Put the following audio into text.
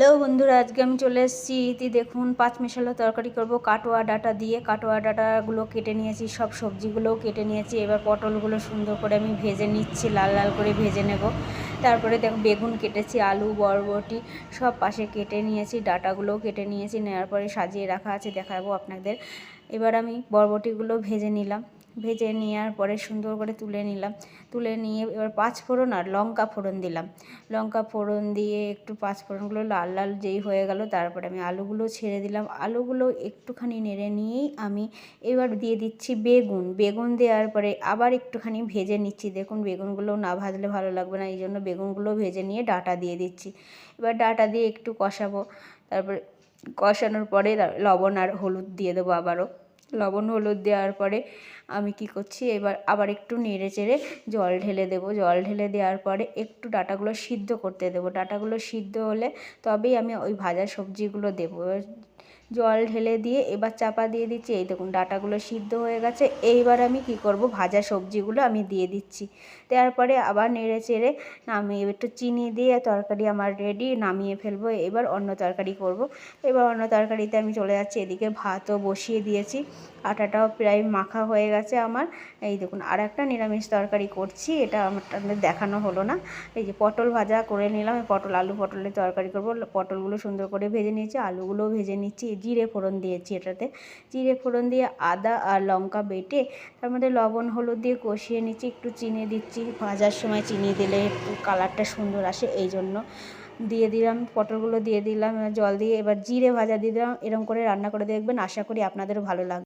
Hello বন্ধুরা, আজকে আমি চলে এসেছি। ইতি দেখুন, পাঁচ মেশালো তরকারি করব। কাটোয়া ডাটা দিয়ে কাটোয়া ডাটাগুলো কেটে নিয়েছি, সব সবজিগুলোও কেটে নিয়েছি। এবার পটলগুলো সুন্দর করে আমি ভেজে নিচ্ছি, লাল লাল করে ভেজে নেব। তারপরে দেখো, বেগুন কেটেছি, আলু, বরবটি সব পাশে কেটে নিয়েছি, ডাটাগুলোও কেটে নিয়েছি, নেওয়ার পরে সাজিয়ে রাখা আছে, দেখাবো আপনাদের। এবার আমি বরবটিগুলো ভেজে নিলাম। ভেজে নেওয়ার পরে সুন্দর করে তুলে নিলাম। তুলে নিয়ে এবার পাঁচ ফোড়ন আর লঙ্কা ফোড়ন দিলাম। লঙ্কা ফোড়ন দিয়ে একটু পাঁচ ফোড়নগুলো লাল লাল যেই হয়ে গেল, তারপরে আমি আলুগুলো ছেড়ে দিলাম। আলুগুলো একটুখানি নেড়ে নিয়েই আমি এবার দিয়ে দিচ্ছি বেগুন। বেগুন দেওয়ার পরে আবার একটুখানি ভেজে নিচ্ছি। দেখুন, বেগুনগুলো না ভাজলে ভালো লাগবে না এই জন্য বেগুনগুলো ভেজে নিয়ে ডাটা দিয়ে দিচ্ছি। এবার ডাটা দিয়ে একটু কষাবো। তারপরে কষানোর পরে লবণ আর হলুদ দিয়ে দেবো আবারও। লবণ হলুদ দেওয়ার পরে আমি কি করছি, এবার আবার একটু নেড়ে চেড়ে জল ঢেলে দেব। জল ঢেলে দেওয়ার পরে একটু ডাটাগুলো সিদ্ধ করতে দেব। ডাটাগুলো সিদ্ধ হলে তবেই আমি ওই ভাজা সবজিগুলো দেবো। জল ঢেলে দিয়ে এবার চাপা দিয়ে দিচ্ছি। এই দেখুন, ডাটাগুলো সিদ্ধ হয়ে গেছে। এইবার আমি কি করব? ভাজা সবজিগুলো আমি দিয়ে দিচ্ছি। দেওয়ার পরে আবার নেড়ে চেড়ে নামিয়ে, একটু চিনি দিয়ে তরকারি আমার রেডি নামিয়ে ফেলব। এবার অন্য তরকারি করব। এবার অন্য তরকারিতে আমি চলে যাচ্ছি। এদিকে ভাতও বসিয়ে দিয়েছি। আটাটাও প্রায় মাখা হয়ে গেছে আমার। এই দেখুন আর একটা নিরামিষ তরকারি করছি। এটা আমার দেখানো হলো না। এই যে পটল ভাজা করে নিলাম। পটল, আলু পটলের তরকারি করব। পটলগুলো সুন্দর করে ভেজে নিয়েছি। আলুগুলোও ভেজে নিচ্ছি জিরে ফোড়ন দিয়েছি এটাতে। জিরে ফোড়ন দিয়ে আদা আর লঙ্কা বেটে তার মধ্যে লবণ, হলুদ দিয়ে কষিয়ে নিচ্ছি, একটু চিনি দিচ্ছি। ভাজার সময় চিনি দিলে একটু কালারটা সুন্দর আসে এই জন্য দিয়ে দিলাম, পটলগুলো দিয়ে দিলাম, জল দিয়ে এবার জিরে ভাজা দিয়ে দিলাম এরকম করে রান্না করে দেখবেন। আশা করি আপনাদেরও ভালো লাগবে।